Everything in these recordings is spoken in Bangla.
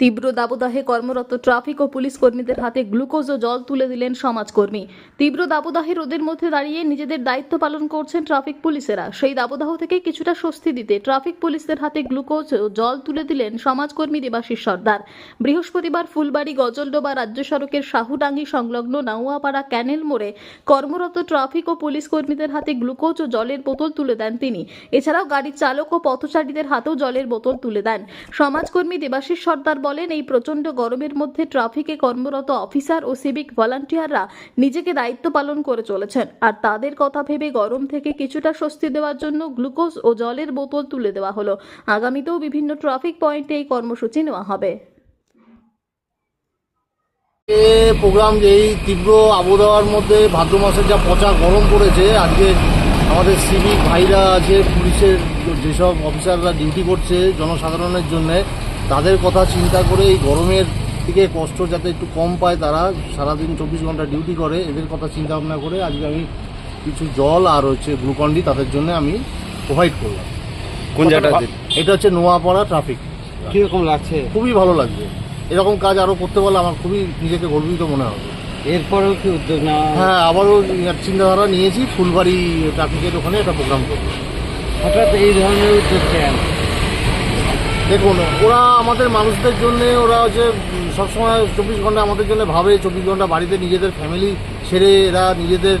তীব্র দাবদাহে কর্মরত ট্রাফিক ও পুলিশ কর্মীদের হাতে গ্লুকোজ ও জল তুলে দিলেন সমাজকর্মী। তীব্র দাবদাহে রোদের মধ্যে দাঁড়িয়ে নিজেদের দায়িত্ব পালন করছেন ট্রাফিক পুলিশেরা। সেই দাবদাহ থেকে কিছুটা স্বস্তি দিতে ট্রাফিক পুলিশদের হাতে গ্লুকোজ ও জল তুলে দিলেন সমাজকর্মী দেবাশিস সর্দার। বৃহস্পতিবার ফুলবাড়ি, গজলডোবা রাজ্য সড়কের শাহুডাঙ্গি সংলগ্ন নাউয়াপাড়া ক্যানেল মোড়ে কর্মরত ট্রাফিক ও পুলিশ কর্মীদের হাতে গ্লুকোজ ও জলের বোতল তুলে দেন তিনি। এছাড়াও গাড়ির চালক ও পথচারীদের হাতেও জলের বোতল তুলে দেন। সমাজকর্মী দেবাশিস সর্দার বলেন, এই প্রচণ্ড গরমের মধ্যে ট্রাফিকে কর্মরত অফিসার ও সিভিক ভলান্টিয়াররা নিজেকে দায়িত্ব পালন করে চলেছেন। আর তাদের কথা ভেবে গরম থেকে কিছুটা স্বস্তি দেওয়ার জন্য গ্লুকোজ ও জলের বোতল তুলে দেওয়া হলো। আগামীতেও বিভিন্ন ট্রাফিক পয়েন্টে এই কর্মসূচি নেওয়া হবে। প্রোগ্রাম যে এই তীব্র আবহাওয়ার মধ্যে ভাদ্র মাসের যা পচা গরম পড়েছে, আজকে আমাদের সিভিক ভাইরা আছে, পুলিশের যেসব অফিসাররা ডিউটি করছে জনসাধারণের জন্য তাদের কথা চিন্তা করে এই গরমের থেকে কষ্ট যাতে একটু কম পায় তারা সারাদিন চব্বিশ ঘণ্টা ডিউটি করে এদের কথা চিন্তা ভাবনা করে আজকে আমি কিছু জল আর হচ্ছে গ্লুকন্ডি তাদের জন্য আমি প্রোভাইড করলাম। কোন জায়গাটা এটা হচ্ছে নোয়াপাড়া ট্রাফিক কীরকম লাগছে? খুবই ভালো লাগবে এরকম কাজ আরও করতে পারলে আমার খুবই নিজেকে গর্বিত মনে হবে। এরপরেও কি উদ্যোগ নেওয়া হ্যাঁ? আবারও এক চিন্তাধারা নিয়েছি ফুলবাড়ি ট্রাফিকের ওখানে একটা প্রোগ্রাম করব। হঠাৎ এই ধরনের উদ্যোগ কেন? দেখুন ওরা আমাদের মানুষদের জন্য ওরা হচ্ছে উম, সবসময় চব্বিশ ঘণ্টা আমাদের জন্য ভাবে চব্বিশ ঘণ্টা বাড়িতে নিজেদের ফ্যামিলি ছেড়ে এরা নিজেদের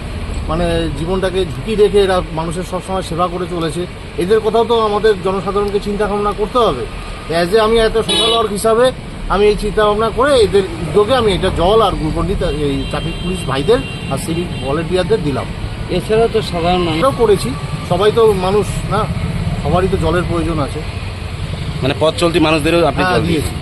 মানে জীবনটাকে ঝুঁকি রেখে এরা মানুষের সবসময় সেবা করে চলেছে। এদের কথাও তো আমাদের জনসাধারণকে চিন্তা ভাবনা করতে হবে। অ্যাজ এ আমি এত সোশ্যাল ওয়ার্ক হিসাবে আমি এই চিন্তা ভাবনা করে এদের উদ্যোগে আমি এটা জল আর গ্লুকন্ডি এই ট্রাফিক পুলিশ ভাইদের আর সিভিক ভলেন্টিয়ারদের দিলাম। এছাড়াও তো সাধারণ এটাও করেছি। সবাই তো মানুষ না? সবারই তো জলের প্রয়োজন আছে। মানে পথ চলতি মানুষদেরও আপনি হ্যাঁ দিয়েছেন।